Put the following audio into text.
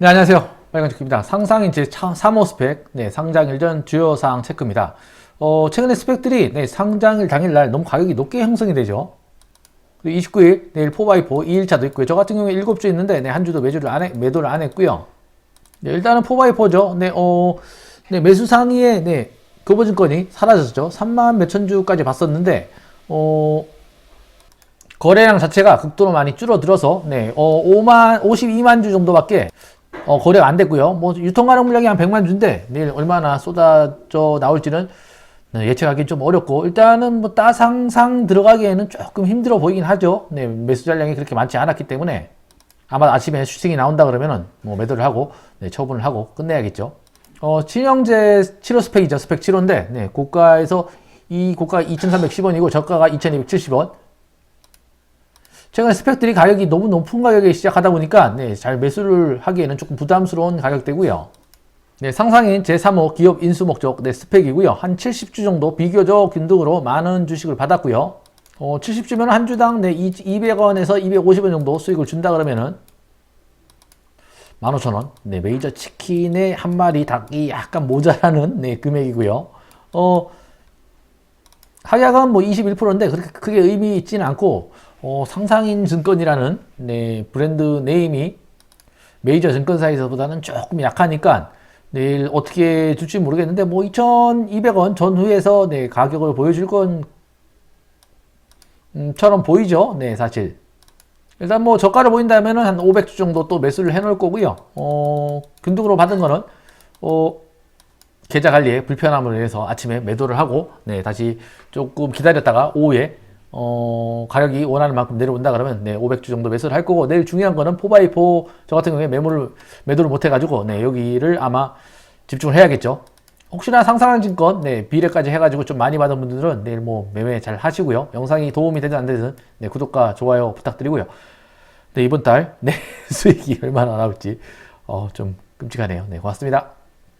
네, 안녕하세요. 빨간축입니다. 상상인 제3호 스펙, 네, 상장일 전 주요 사항 체크입니다. 어, 최근에 스펙들이 네, 상장일 당일날 너무 가격이 높게 형성이 되죠. 29일, 내일 4x4 2일차도 있고요. 저 같은 경우에 7주 있는데, 네, 한 주도 매주를 안 해, 매도를 안 했고요. 네, 일단은 4x4죠. 네, 어, 네, 매수 상위에, 네, 거버증권이 사라졌죠. 3만 몇천 주까지 봤었는데, 어, 거래량 자체가 극도로 많이 줄어들어서, 네, 어, 5만, 52만 주 정도밖에 어, 거래가 안 됐고요. 뭐 유통 가능 물량이 한 100만 주인데 내일 얼마나 쏟아져 나올지는 네, 예측하기 좀 어렵고 일단은 뭐 따상상 들어가기에는 조금 힘들어 보이긴 하죠. 네, 매수 잔량이 그렇게 많지 않았기 때문에 아마 아침에 슈팅이 나온다 그러면은 뭐 매도를 하고 네, 처분을 하고 끝내야겠죠. 어, 친형제 7호 스펙이죠. 스펙 7호인데 네, 고가에서 이 고가가 2,310원이고 저가가 2,270원. 최근에 스펙들이 가격이 너무 높은 가격에 시작하다 보니까 네, 잘 매수를 하기에는 조금 부담스러운 가격대고요. 네, 상상인 제3호 기업 인수 목적 네, 스펙이고요. 한 70주 정도 비교적 균등으로 많은 주식을 받았고요. 어, 70주면 한 주당 네, 200원에서 250원 정도 수익을 준다 그러면은 15,000원. 네, 메이저 치킨의 한 마리 닭이 약간 모자라는 네, 금액이고요. 어, 하약은 뭐 21%인데 그렇게 크게 의미 있지는 않고 어, 상상인 증권이라는 네, 브랜드 네임이 메이저 증권사에서보다는 조금 약하니까 내일 어떻게 줄지 모르겠는데 뭐 2,200원 전후에서 네, 가격을 보여줄 건 음, 처럼 보이죠. 네, 사실. 일단 뭐 저가를 보인다면은 한 500주 정도 또 매수를 해 놓을 거고요. 어, 균등으로 받은 거는 어, 계좌 관리에 불편함을 위해서 아침에 매도를 하고 네, 다시 조금 기다렸다가 오후에 어, 가격이 원하는 만큼 내려온다 그러면 네, 500주 정도 매수를 할 거고 내일 중요한 거는 4x4 저 같은 경우에 매물을 매도를 못 해가지고 네, 여기를 아마 집중을 해야겠죠. 혹시나 상상한 증권 네, 비례까지 해가지고 좀 많이 받은 분들은 내일 뭐 매매 잘 하시고요. 영상이 도움이 되든 안 되든 네, 구독과 좋아요 부탁드리고요. 네, 이번 달 네, 수익이 얼마나 나올지 어, 좀 끔찍하네요. 네, 고맙습니다.